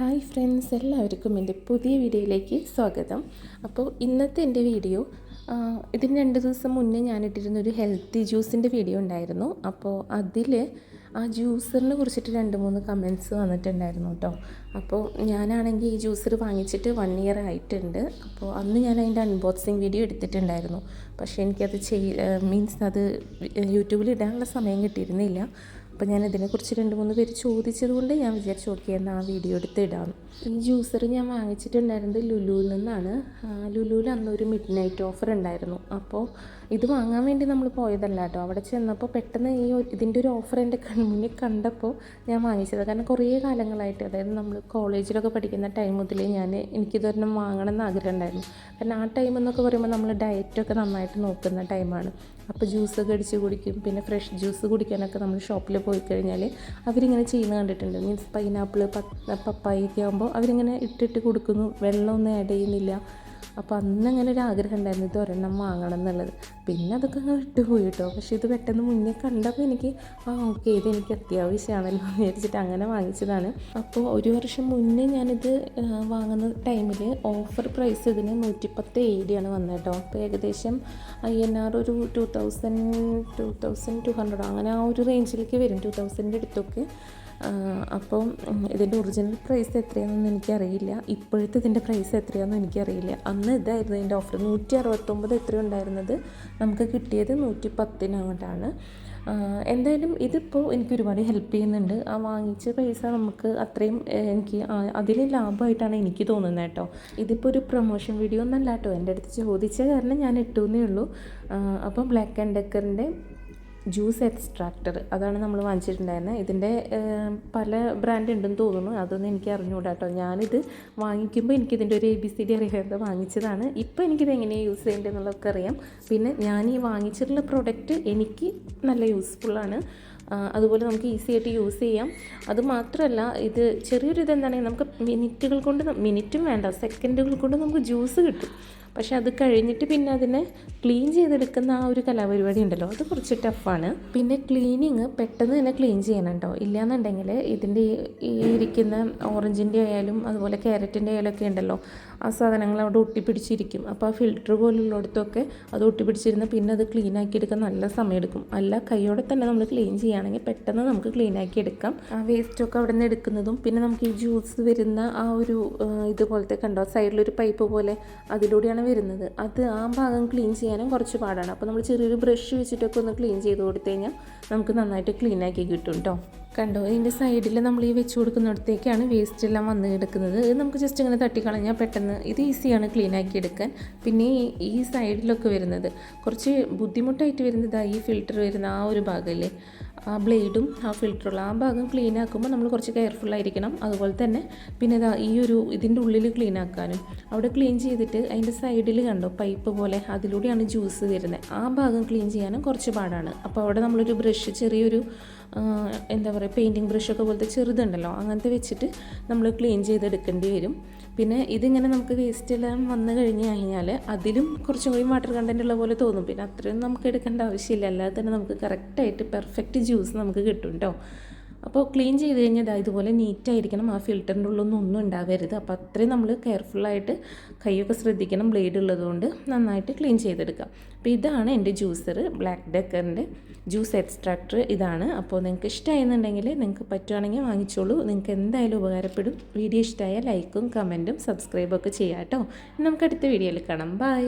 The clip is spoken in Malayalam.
ഹായ് ഫ്രണ്ട്സ് എല്ലാവർക്കും എന്റെ പുതിയ വീഡിയോയിലേക്ക് സ്വാഗതം. അപ്പോൾ ഇന്നത്തെ എന്റെ വീഡിയോ ഇതിന് രണ്ട് ദിവസം മുന്നേ ഒരു ഹെൽത്തി ജ്യൂസിന്റെ വീഡിയോ ഉണ്ടായിരുന്നു. അപ്പോൾ അതിൽ ആ ജ്യൂസറിനെ കുറിച്ചിട്ട് രണ്ട് മൂന്ന് കമൻസ് വന്നിട്ടുണ്ടായിരുന്നു കേട്ടോ. അപ്പോൾ ഞാനാണെങ്കിൽ ഈ ജ്യൂസർ വാങ്ങിച്ചിട്ട് വൺ ഇയർ ആയിട്ടുണ്ട്. അപ്പോൾ അന്ന് ഞാൻ അതിന്റെ അൺബോക്സിങ് വീഡിയോ എടുത്തിട്ടുണ്ടായിരുന്നു. പക്ഷേ എനിക്കത് ചെയ് മീൻസ് അത് യൂട്യൂബിൽ ഇടാനുള്ള സമയം കിട്ടിയിരുന്നില്ല. അപ്പോൾ ഞാൻ ഇതിനെക്കുറിച്ച് രണ്ട് മൂന്ന് പേര് ചോദിച്ചതുകൊണ്ട് ഞാൻ വിചാരിച്ചു ഓക്കെ എന്നാൽ ആ വീഡിയോ എടുത്ത് ഇടാം ഈ ജ്യൂസർ ഞാൻ വാങ്ങിച്ചിട്ടുണ്ടായിരുന്നത് ലുലുവിൽ നിന്നാണ്. ലുലുവിൽ അന്ന് ഒരു മിഡ് നൈറ്റ് ഓഫർ ഉണ്ടായിരുന്നു. അപ്പോൾ ഇത് വാങ്ങാൻ വേണ്ടി നമ്മൾ പോയതല്ല കേട്ടോ. അവിടെ ചെന്നപ്പോൾ പെട്ടെന്ന് ഈ ഇതിന്റെ ഒരു ഓഫർ എന്റെ കൺമുന്നിൽ കണ്ടപ്പോൾ ഞാൻ വാങ്ങിച്ചത്. കാരണം കുറേ കാലങ്ങളായിട്ട് അതായത് നമ്മൾ കോളേജിലൊക്കെ പഠിക്കുന്ന ടൈം മുതലേ ഞാൻ എനിക്കിതൊരെണ്ണം വാങ്ങണം എന്ന് ആഗ്രഹം ഉണ്ടായിരുന്നു. കാരണം ആ ടൈം എന്നൊക്കെ പറയുമ്പോൾ നമ്മൾ ഡയറ്റൊക്കെ നന്നായിട്ട് നോക്കുന്ന ടൈമാണ് അപ്പോൾ ജ്യൂസൊക്കെ അടിച്ച് കുടിക്കും. പിന്നെ ഫ്രഷ് ജ്യൂസ് കുടിക്കാനൊക്കെ നമ്മൾ ഷോപ്പിൽ പോയി കഴിഞ്ഞാൽ അവരിങ്ങനെ ചെയ്യുന്ന കണ്ടിട്ടുണ്ട്. മീൻസ് പൈനാപ്പിൾ പപ്പായൊക്കെ ആകുമ്പോൾ അവരിങ്ങനെ ഇട്ടിട്ട് കൊടുക്കുന്നു. വെള്ളമൊന്നും ആഡ് ചെയ്യുന്നില്ല. അപ്പോൾ അന്ന് അങ്ങനെ ഒരു ആഗ്രഹം ഉണ്ടായിരുന്നു ഇത് ഒരെണ്ണം വാങ്ങണം എന്നുള്ളത്. പിന്നെ അതൊക്കെ അങ്ങ് വിട്ടുപോയി കേട്ടോ പക്ഷേ ഇത് പെട്ടെന്ന് മുന്നേ കണ്ടപ്പോൾ എനിക്ക് ആ ഓക്കെ ഇത് എനിക്ക് അത്യാവശ്യമാണല്ലോ വിചാരിച്ചിട്ട് അങ്ങനെ വാങ്ങിച്ചതാണ്. അപ്പോൾ ഒരു വർഷം മുന്നേ ഞാനിത് വാങ്ങുന്ന ടൈമിൽ ഓഫർ പ്രൈസ് ഇതിന് നൂറ്റിപ്പത്ത് എ ഡിയാണ് വന്നത് കേട്ടോ അപ്പോൾ ഏകദേശം ഐ എൻ ആർ ഒരു two thousand two thousand two hundred അങ്ങനെ ആ ഒരു റേഞ്ചിലേക്ക് വരും ടു തൗസൻഡിന്റെ അടുത്തൊക്കെ. അപ്പം ഇതിന്റെ ഒറിജിനൽ പ്രൈസ് എത്രയാണെന്ന് എനിക്കറിയില്ല. ഇപ്പോഴത്തെ ഇതിന്റെ പ്രൈസ് എത്രയാണെന്ന് എനിക്കറിയില്ല. അന്ന് ഇതായിരുന്നു ഇതിന്റെ ഓഫർ നൂറ്റി അറുപത്തൊമ്പത് എത്രയോ ഉണ്ടായിരുന്നത്. നമുക്ക് കിട്ടിയത് നൂറ്റി പത്തിനങ്ങോട്ടാണ് എന്തായാലും ഇതിപ്പോൾ എനിക്ക് ഒരുപാട് ഹെൽപ്പ് ചെയ്യുന്നുണ്ട്. ആ വാങ്ങിച്ച പൈസ നമുക്ക് അത്രയും എനിക്ക് അതിൽ ലാഭമായിട്ടാണ് എനിക്ക് തോന്നുന്നത് കേട്ടോ. ഇതിപ്പോൾ ഒരു പ്രൊമോഷൻ വീഡിയോ ഒന്നല്ല കേട്ടോ. എന്റെ അടുത്ത് ചോദിച്ച കാരണം ഞാൻ ഇട്ടു എന്നേ ഉള്ളൂ അപ്പോൾ ബ്ലാക്ക് ആൻഡ് ഡെക്കറിന്റെ ജ്യൂസ് എക്സ്ട്രാക്ടർ അതാണ് നമ്മൾ വാങ്ങിച്ചിട്ടുണ്ടായിരുന്നത്. ഇതിന്റെ പല ബ്രാൻഡ് ഉണ്ടെന്ന് തോന്നുന്നു. അതൊന്നും എനിക്ക് അറിഞ്ഞുകൂടാ കേട്ടോ ഞാനിത് വാങ്ങിക്കുമ്പോൾ എനിക്കിതിന്റെ ഒരു എ ബി സി ഡി അറിയാതെ വാങ്ങിച്ചതാണ്. ഇപ്പോൾ എനിക്കിത് എങ്ങനെയാണ് യൂസ് ചെയ്യേണ്ടത് എന്നുള്ളതൊക്കെ അറിയാം. പിന്നെ ഞാൻ ഈ വാങ്ങിച്ചിട്ടുള്ള പ്രൊഡക്റ്റ് എനിക്ക് നല്ല യൂസ്ഫുള്ളാണ് അതുപോലെ നമുക്ക് ഈസി ആയിട്ട് യൂസ് ചെയ്യാം. അതുമാത്രമല്ല ഇത് ചെറിയൊരു ഇത് എന്താണെങ്കിൽ നമുക്ക് മിനിറ്റുകൾ കൊണ്ട് മിനിറ്റും വേണ്ട സെക്കൻഡുകൾ കൊണ്ട് നമുക്ക് ജ്യൂസ് കിട്ടും. പക്ഷെ അത് കഴിഞ്ഞിട്ട് പിന്നെ അതിനെ ക്ലീൻ ചെയ്തെടുക്കുന്ന ആ ഒരു കലാപരിപാടി ഉണ്ടല്ലോ അത് കുറച്ച് ടഫാണ് പിന്നെ ക്ലീനിങ് പെട്ടെന്ന് തന്നെ ക്ലീൻ ചെയ്യണം കേട്ടോ ഇല്ലയെന്നുണ്ടെങ്കിൽ ഇതിന്റെ ഈ ഇരിക്കുന്ന ഓറഞ്ചിന്റെ ആയാലും അതുപോലെ ക്യാരറ്റിന്റെ ആയാലും ഒക്കെ ഉണ്ടല്ലോ ആ സാധനങ്ങൾ അവിടെ ഒട്ടിപ്പിടിച്ചിരിക്കും. അപ്പോൾ ആ ഫിൽറ്റർ പോലുള്ളിടത്തൊക്കെ അത് ഒട്ടിപ്പിടിച്ചിരുന്ന പിന്നെ അത് ക്ലീൻ ആക്കി എടുക്കാൻ നല്ല സമയമെടുക്കും. അല്ല കൈയോടെ തന്നെ നമ്മൾ ക്ലീൻ ചെയ്യുകയാണെങ്കിൽ പെട്ടെന്ന് നമുക്ക് ക്ലീൻ ആക്കി എടുക്കാം. ആ വേസ്റ്റൊക്കെ അവിടെ നിന്ന് എടുക്കുന്നതും പിന്നെ നമുക്ക് ഈ ജ്യൂസ് വരുന്ന ആ ഒരു ഇതുപോലത്തെ കണ്ടോ സൈഡിലൊരു പൈപ്പ് പോലെ അതിലൂടെയാണ് വരുന്നത്. അത് ആ ഭാഗം ക്ലീൻ ചെയ്യാനും കുറച്ച് പാടാണ്. അപ്പോൾ നമ്മൾ ചെറിയൊരു ബ്രഷ് വെച്ചിട്ടൊക്കെ ഒന്ന് ക്ലീൻ ചെയ്ത് കൊടുത്തു കഴിഞ്ഞാൽ നമുക്ക് നന്നായിട്ട് ക്ലീൻ ആക്കി കിട്ടും കേട്ടോ കണ്ടോ? ഇതിന്റെ സൈഡിൽ നമ്മൾ ഈ വെച്ച് കൊടുക്കുന്നിടത്തേക്കാണ് വേസ്റ്റ് എല്ലാം വന്ന് കിടക്കുന്നത്. ഇത് നമുക്ക് ജസ്റ്റ് ഇങ്ങനെ തട്ടിക്കളഞ്ഞാൽ പെട്ടെന്ന് ഇത് ഈസിയാണ് ക്ലീൻ ആക്കി എടുക്കാൻ. പിന്നെ ഈ- സൈഡിലൊക്കെ വരുന്നത് കുറച്ച് ബുദ്ധിമുട്ടായിട്ട് വരുന്നത് ഈ ഫിൽറ്റർ വരുന്ന ആ ഒരു ഭാഗമല്ലേ ആ ബ്ലേഡും ആ ഫിൽറ്ററുള്ള ആ ഭാഗം ക്ലീൻ ആക്കുമ്പോൾ നമ്മൾ കുറച്ച് കെയർഫുൾ ആയിരിക്കണം. അതുപോലെ തന്നെ പിന്നെ ഇതാ ഈ ഒരു ഇതിന്റെ ഉള്ളിൽ ക്ലീൻ ആക്കാനും. അവിടെ ക്ലീൻ ചെയ്തിട്ട് അതിന്റെ സൈഡിൽ കണ്ടോ പൈപ്പ് പോലെ അതിലൂടെയാണ് ജ്യൂസ് വരുന്നത്. ആ ഭാഗം ക്ലീൻ ചെയ്യാനും കുറച്ച് പാടാണ്. അപ്പോൾ അവിടെ നമ്മളൊരു ബ്രഷ് ചെറിയൊരു എന്താ പറയുക പെയിന്റിങ് ബ്രഷൊക്കെ പോലത്തെ ചെറുതുണ്ടല്ലോ അങ്ങനത്തെ വെച്ചിട്ട് നമ്മൾ ക്ലീൻ ചെയ്തെടുക്കേണ്ടി വരും. പിന്നെ ഇതിങ്ങനെ നമുക്ക് വേസ്റ്റ് എല്ലാം വന്നു കഴിഞ്ഞ് കഴിഞ്ഞാൽ അതിലും കുറച്ചും കൂടി വാട്ടർ കണ്ടന്റ് ഉള്ള പോലെ തോന്നും. പിന്നെ അത്രയും നമുക്ക് എടുക്കേണ്ട ആവശ്യമില്ല. അല്ലാതെ തന്നെ നമുക്ക് കറക്റ്റായിട്ട് പെർഫെക്റ്റ് ജ്യൂസ് നമുക്ക് കിട്ടും കേട്ടോ അപ്പോൾ ക്ലീൻ ചെയ്ത് കഴിഞ്ഞാൽ ഇതാ ഇതുപോലെ നീറ്റായിരിക്കണം ആ ഫിൽറ്ററിന്റെ ഉള്ളൊന്നും ഒന്നും ഉണ്ടാവരുത്. അപ്പോൾ അത്രയും നമ്മൾ കെയർഫുള്ളായിട്ട് കൈയൊക്കെ ശ്രദ്ധിക്കണം ബ്ലേഡ് ഉള്ളതുകൊണ്ട് നന്നായിട്ട് ക്ലീൻ ചെയ്തെടുക്കാം. അപ്പോൾ ഇതാണ് എന്റെ ജ്യൂസർ ബ്ലാക്ക് ഡെക്കറിന്റെ ജ്യൂസ് എക്സ്ട്രാക്ടർ ഇതാണ്. അപ്പോൾ നിങ്ങൾക്ക് ഇഷ്ടമായെന്നുണ്ടെങ്കിൽ നിങ്ങൾക്ക് പറ്റുവാണെങ്കിൽ വാങ്ങിച്ചോളൂ. നിങ്ങൾക്ക് എന്തായാലും ഉപകാരപ്പെടും. വീഡിയോ ഇഷ്ടമായ ലൈക്കും കമന്റും സബ്സ്ക്രൈബൊക്കെ ചെയ്യാം കേട്ടോ നമുക്ക് അടുത്ത വീഡിയോയിൽ കാണാം. ബൈ.